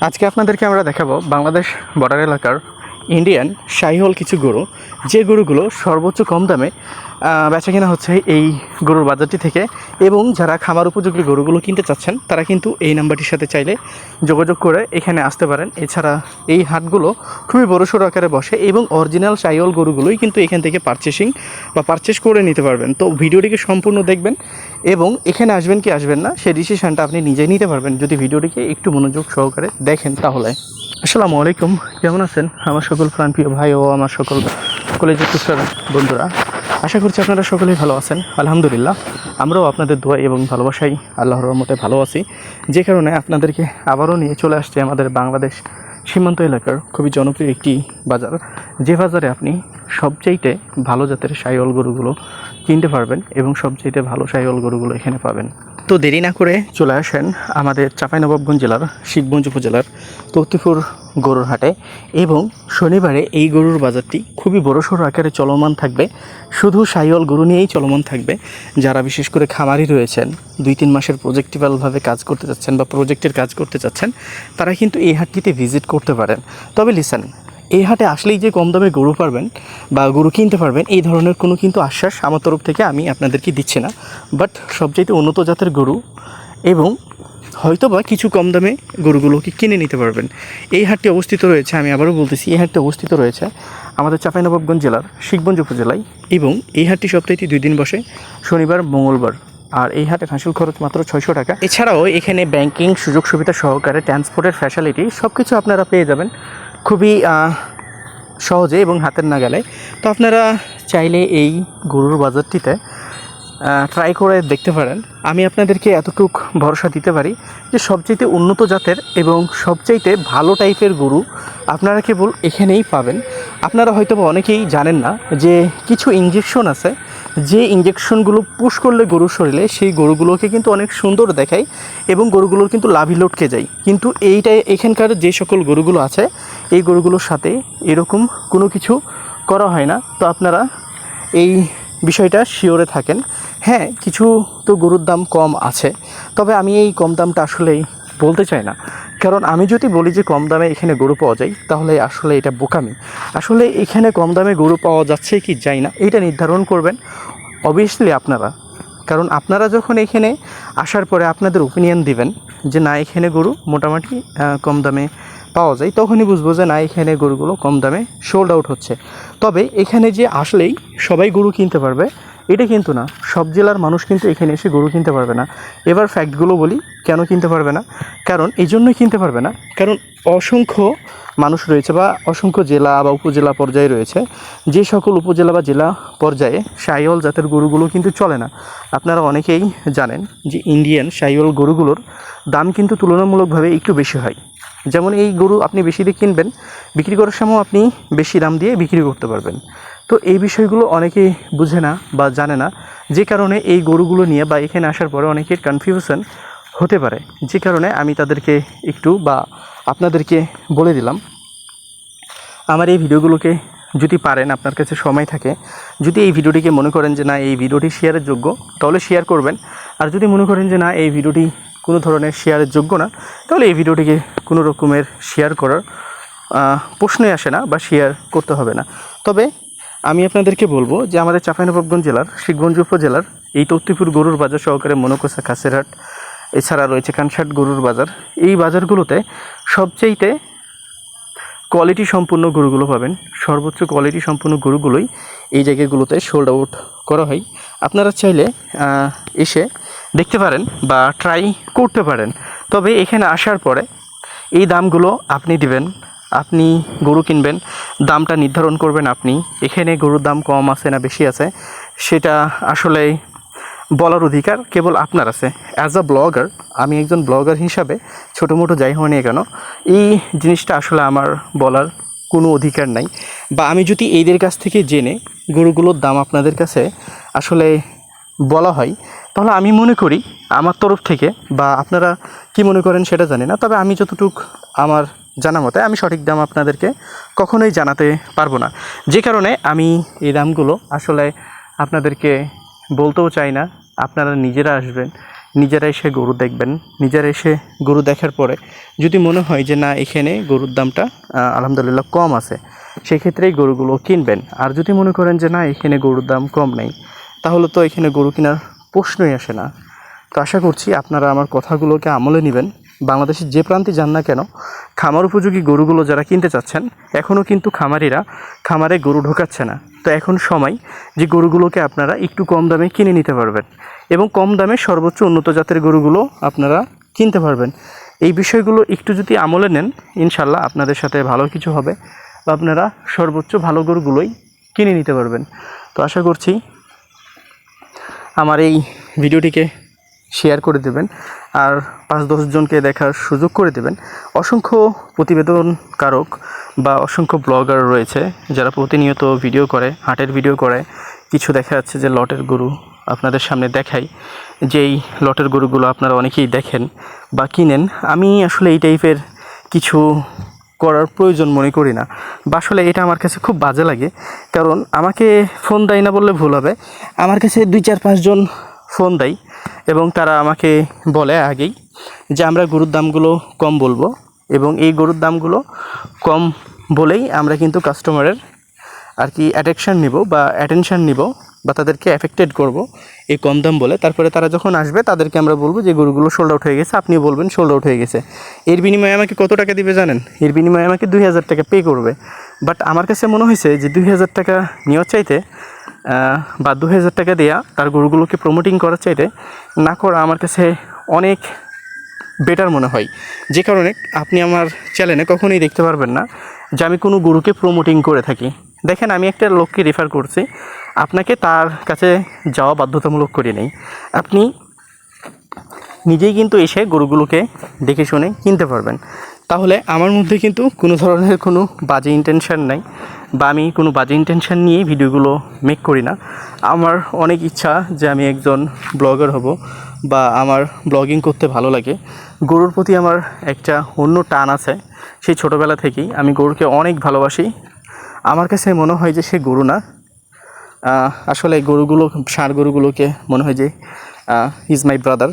আজকে আপনাদেরকে আমরা দেখাবো বাংলাদেশ বর্ডার এলাকার ইন্ডিয়ান শাহিহল কিছু গরু। যে গরুগুলো সর্বোচ্চ কম দামে বেচা কেনা হচ্ছে এই গরুর বাজারটি থেকে এবং যারা খামার উপযোগী গরুগুলো কিনতে চাচ্ছেন, তারা কিন্তু এই নাম্বারটির সাথে চাইলে যোগাযোগ করে এখানে আসতে পারেন। এছাড়া এই হাটগুলো খুবই বড়সড় আকারে বসে এবং অরিজিনাল শাহিহল গরুগুলোই কিন্তু এখান থেকে পারচেসিং বা পারচেস করে নিতে পারবেন। তো ভিডিওটিকে সম্পূর্ণ দেখবেন এবং এখানে আসবেন কি আসবেন না সেই ডিসিশানটা আপনি নিজেই নিতে পারবেন। যদি ভিডিওটিকে একটু মনোযোগ সহকারে দেখেন তাহলে। আসসালামু আলাইকুম, কেমন আছেন? আমার সকল প্রাণপ্রিয় ভাই ও আমার সকল কলেজের তুষার বন্ধুরা। আশা করছি আপনারা সকলেই ভালো আছেন। আলহামদুলিল্লাহ, আমরাও আপনাদের দোয়া এবং ভালোবাসাই আল্লাহর মতে ভালো আছি। যে কারণে আপনাদেরকে আবারও নিয়ে চলে আসছে আমাদের বাংলাদেশ সীমান্ত এলাকার খুবই জনপ্রিয় একটি বাজার। যে বাজারে আপনি সবচাইতে ভালো জাতের সাইওয়াল গরুগুলো কিনতে পারবেন এবং সবচাইতে ভালো সাইওয়াল গরুগুলো এখানে পাবেন। তো দেরি না করে চলে আসেন আমাদের চাঁপাইনবাবগঞ্জ জেলার শিবগঞ্জ উপজেলার তৌতিপুর গরুর হাটে। এবং শনিবারে এই গরুর বাজারটি খুবই বড়সড় আকারে চলমান থাকবে। শুধু সাইওয়াল গরু নিয়েই চলমান থাকবে। যারা বিশেষ করে খামারি রয়েছেন, দুই তিন মাসের প্রজেক্টিভালভাবে কাজ করতে চাচ্ছেন বা প্রজেক্টের কাজ করতে চাচ্ছেন, তারা কিন্তু এই হাটটিতে ভিজিট করতে পারেন। তবে লিসেন এই হাটে আসলেই যে কম দামে গরু পারবেন বা গরু কিনতে পারবেন, এই ধরনের কোনো কিন্তু আশ্বাস আমার তরফ থেকে আমি আপনাদেরকে দিচ্ছি না। বাট সবচাইতে উন্নত জাতের গরু এবং হয়তো বা কিছু কম দামে গরুগুলোকে কিনে নিতে পারবেন। এই হাটটি অবস্থিত রয়েছে, আমি আবারও বলতেছি, এই হাটটি অবস্থিত রয়েছে আমাদের চাঁপাইনবাবগঞ্জ জেলার শিখগঞ্জ উপজেলায় এবং এই হাটটি সপ্তাহে দুই দিন বসে, শনিবার, মঙ্গলবার। আর এই হাটে হাসিল খরচ মাত্র ছয়শো টাকা। এছাড়াও এখানে ব্যাংকিং সুযোগ সুবিধা সহকারে ট্রান্সপোর্টের ফ্যাসিলিটি সব কিছু আপনারা পেয়ে যাবেন। খুবই সহজে এবং হাতের নাগালে। তো আপনারা চাইলে এই গরুর বাজারটিতে ট্রাই করে দেখতে পারেন। আমি আপনাদেরকে এতটুক ভরসা দিতে পারি যে সবচাইতে উন্নত জাতের এবং সবচাইতে ভালো টাইপের গরু আপনারা কেবল এখানেই পাবেন। আপনারা হয়তো অনেকেই জানেন না যে কিছু ইঞ্জেকশন আছে। যে ইঞ্জেকশনগুলো পুশ করলে গরুর শরীরে সেই গরুগুলোকে কিন্তু অনেক সুন্দর দেখায় এবং গরুগুলোর কিন্তু লাভি লটকে যায়। কিন্তু এইটাই এখানকার যে সকল গরুগুলো আছে, এই গরুগুলোর সাথে এরকম কোনো কিছু করা হয় না। তো আপনারা এই বিষয়টা শিওরে থাকেন। হ্যাঁ কিছু তো গরুর দাম কম আছে, তবে আমি এই কম দামটা আসলেই বলতে চাই না। কারণ আমি যদি বলি যে কম দামে এখানে গরু পাওয়া যায়, তাহলে আসলে এটা বোকামি। আসলে এখানে কম দামে গরু পাওয়া যাচ্ছে কি যায় না, এটা নির্ধারণ করবেন অবভিয়াসলি আপনারা। কারণ আপনারা যখন এখানে আসার পরে আপনাদের ওপিনিয়ন দিবেন যে না, এখানে গরু মোটামুটি কম দামে পাওয়া যায়, তখনই বুঝব যে না, এখানে গরুগুলো কম দামে সোল্ড আউট হচ্ছে। তবে এখানে যে আসলেই সবাই গরু কিনতে পারবে এটা কিন্তু না। সব জেলার মানুষ কিন্তু এখানে এসে গরু কিনতে পারবে না। এবার ফ্যাক্টগুলো বলি, কেন কিনতে পারবে না? কারণ এই জন্যই কিনতে পারবে না। কারণ অসংখ্য মানুষ রয়েছে বা অসংখ্য জেলা বা উপজেলা পর্যায়ে রয়েছে। যে সকল উপজেলা বা জেলা পর্যায়ে সাইওয়াল জাতের গরুগুলো কিন্তু চলে না। আপনারা অনেকেই জানেন যে ইন্ডিয়ান সাইওয়াল গরুগুলোর দাম কিন্তু তুলনামূলকভাবে একটু বেশি হয়। যেমন এই গরু আপনি বেশি দিয়ে কিনবেন, বিক্রি করার সময় আপনি বেশি দাম দিয়ে বিক্রি করতে পারবেন। তো এই বিষয়গুলো অনেকেই বুঝে না বা জানে না। যে কারণে এই গরুগুলো নিয়ে বা এখানে আসার পরে অনেকের কনফিউশন হতে পারে। যে কারণে আমি তাদেরকে একটু বা আপনাদেরকে বলে দিলাম। আমার এই ভিডিওগুলোকে যদি পারেন, আপনার কাছে সময় থাকে, যদি এই ভিডিওটিকে মনে করেন যে না, এই ভিডিওটি শেয়ারের যোগ্য, তাহলে শেয়ার করবেন। আর যদি মনে করেন যে না, এই ভিডিওটি কোনো ধরনের শেয়ারের যোগ্য না, তাহলে এই ভিডিওটিকে কোনো রকমের শেয়ার করার প্রশ্নই আসে না বা শেয়ার করতে হবে না। তবে আমি আপনাদেরকে বলব যে আমাদের চাঁপাইনবাবগঞ্জ জেলার, শিবগঞ্জ উপজেলার, এই তত্তিপুর গরুর বাজার সহকারে মনোকোসা কাছেরহাট এছাড়া রয়েছে কানসাট গরুর বাজার। এই বাজারগুলোতে সবচেয়েতে কোয়ালিটি সম্পূর্ণ গরুগুলো পাবেন। সর্বোচ্চ কোয়ালিটি সম্পূর্ণ গরুগুলোই এই জায়গাগুলোতে সোল্ড আউট করা হয়। আপনারা চাইলে এসে দেখতে পারেন বা ট্রাই করতে পারেন। তবে এখানে আসার পরে এই দামগুলো আপনি দিবেন। আপনি গরু কিনবেন, দামটা নির্ধারণ করবেন আপনি। এখানে গরুর দাম কম আছে না বেশি আছে, সেটা আসলে বলার অধিকার কেবল আপনার আছে। অ্যাজ আ ব্লগার আমি একজন ব্লগার হিসাবে ছোটো মোটো যাই হয়নি কেন, এই জিনিসটা আসলে আমার বলার কোনো অধিকার নাই। বা আমি যদি এইদের কাছ থেকে জেনে গরুগুলোর দাম আপনাদের কাছে আসলে বলা হয়, তাহলে আমি মনে করি আমার তরফ থেকে বা আপনারা কি মনে করেন সেটা জানি না, তবে আমি যতটুক আমার জানা মতে আমি সঠিক দাম আপনাদেরকে কখনোই জানাতে পারব না। যে কারণে আমি এই দামগুলো আসলে আপনাদেরকে বলতেও চাই না, আপনারা নিজেরা আসবেন, নিজেরা এসে গরু দেখবেন, নিজেরা এসে গরু দেখার পরে যদি মনে হয় যে না, এখানে গরুর দামটা আলহামদুলিল্লাহ কম আছে, সেক্ষেত্রেই গরুগুলো কিনবেন। আর যদি মনে করেন যে না, এখানে গরুর দাম কম নেই তাহলে তো এখানে গরু কেনার প্রশ্নই আসে না। তো আশা করছি আপনারা আমার কথাগুলোকে আমলে নেবেন। বাংলাদেশের যে প্রান্তে যান না কেন, খামার উপযোগী গরুগুলো যারা কিনতে চাচ্ছেন এখনও কিন্তু খামারিরা খামারে গরু ঢোকাচ্ছে না। তো এখন সময় যে গরুগুলোকে আপনারা একটু কম দামে কিনে নিতে পারবেন এবং কম দামে সর্বোচ্চ উন্নত জাতের গরুগুলো আপনারা কিনতে পারবেন। এই বিষয়গুলো একটু যদি আমলে নেন, ইনশাল্লাহ আপনাদের সাথে ভালো কিছু হবে। বা আপনারা সর্বোচ্চ ভালো গরুগুলোই কিনে নিতে পারবেন। তো আশা করছি আমার এই ভিডিওটিকে শেয়ার করে দেবেন আর পাঁচ দশজনকে দেখার সুযোগ করে দেবেন। অসংখ্য প্রতিবেদনকারক বা অসংখ্য ব্লগার রয়েছে যারা প্রতিনিয়ত ভিডিও করে, হাটের ভিডিও করে। কিছু দেখা যাচ্ছে যে লটের গরু আপনাদের সামনে দেখাই। যেই লটের গরুগুলো আপনারা অনেকেই দেখেন বা কিনেন। আমি আসলে এই টাইপের কিছু করার প্রয়োজন মনে করি না। বা আসলে এটা আমার কাছে খুব বাজে লাগে। কারণ আমাকে ফোন দেয় না বললে ভুল হবে। আমার কাছে দুই চার পাঁচজন ফোন দেয় এবং তারা আমাকে বলে আগেই যে আমরা গরুর দামগুলো কম বলব এবং এই গরুর দামগুলো কম বলেই আমরা কিন্তু কাস্টমারের আর কি অ্যাটেকশান নিব বা অ্যাটেনশান নিব। বা তাদেরকে অ্যাফেক্টেড করব, এই কম দাম বলে। তারপরে তারা যখন আসবে, তাদেরকে আমরা বলব যে, গরুগুলো সোল্ড আউট হয়ে গেছে, আপনি বলবেন সোল্ড আউট হয়ে গেছে। এর বিনিময়ে আমাকে কত টাকা দিবে জানেন? এর বিনিময়ে আমাকে দুই হাজার টাকা পে করবে। বাট আমার কাছে মনে হয়েছে যে, দুই হাজার টাকা নেওয়ার চাইতে বা দু হাজার টাকা দেওয়া তার গরুগুলোকে প্রমোটিং করার চাইতে, না করা আমার কাছে অনেক বেটার মনে হয়। যে কারণে আপনি আমার চ্যানেলে কখনোই দেখতে পারবেন না যে, আমি কোনো গরুকে প্রমোটিং করে থাকি। দেখেন, আমি একটা লোককে রেফার করছি। আপনাকে তার কাছে যাওয়া বাধ্যতামূলক করে নেই। আপনি নিজেই কিন্তু এসে গরুগুলোকে দেখে শুনে কিনতে পারবেন। তাহলে আমার মধ্যে কিন্তু কোনো ধরনের কোনো বাজে ইন্টেনশন নাই বা আমি কোনো বাজে ইন্টেনশান নিয়েই ভিডিওগুলো মেক করি না। আমার অনেক ইচ্ছা যে আমি একজন ব্লগার হব বা আমার ব্লগিং করতে ভালো লাগে। গরুর প্রতি আমার একটা অন্য টান আছে। সেই ছোটোবেলা থেকেই আমি গরুকে অনেক ভালোবাসি। আমার কাছে মনে হয় যে সে গরু না। আসলে গরুগুলো, ষাঁড় গরুগুলোকে মনে হয় যে ইজ মাই ব্রাদার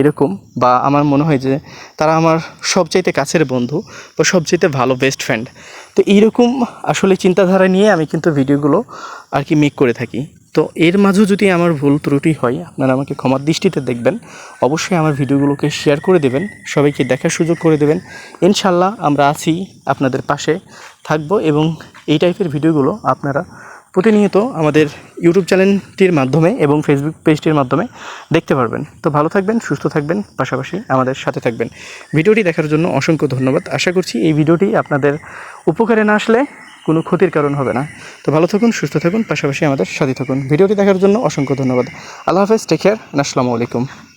এরকম। বা আমার মনে হয় যে, তারা আমার সবচাইতে কাছের বন্ধু বা সবচাইতে ভালো বেস্ট ফ্রেন্ড তো এইরকম আসলে চিন্তাধারা নিয়ে আমি কিন্তু ভিডিওগুলো আর কি মেক করে থাকি। তো এর মাঝেও যদি আমার ভুল ত্রুটি হয়, আপনারা আমাকে ক্ষমার দৃষ্টিতে দেখবেন। অবশ্যই আমার ভিডিওগুলোকে শেয়ার করে দেবেন, সবাইকে দেখার সুযোগ করে দেবেন। ইনশাল্লাহ আমরা আছি আপনাদের পাশে থাকব এবং এই টাইপের ভিডিওগুলো আপনারা প্রতিনিয়ত আমাদের ইউটিউব চ্যানেলটির মাধ্যমে এবং ফেসবুক পেজটির মাধ্যমে দেখতে পারবেন। তো ভালো থাকবেন, সুস্থ থাকবেন, পাশাপাশি আমাদের সাথে থাকবেন। ভিডিওটি দেখার জন্য অসংখ্য ধন্যবাদ। আশা করছি এই ভিডিওটি আপনাদের উপকারে না আসলে কোনো ক্ষতির কারণ হবে না। তো ভালো থাকুন, সুস্থ থাকুন, পাশাপাশি আমাদের সাথে থাকুন। ভিডিওটি দেখার জন্য অসংখ্য ধন্যবাদ। আল্লাহ হাফেজ টেক কেয়ার আসসালামু আলাইকুম।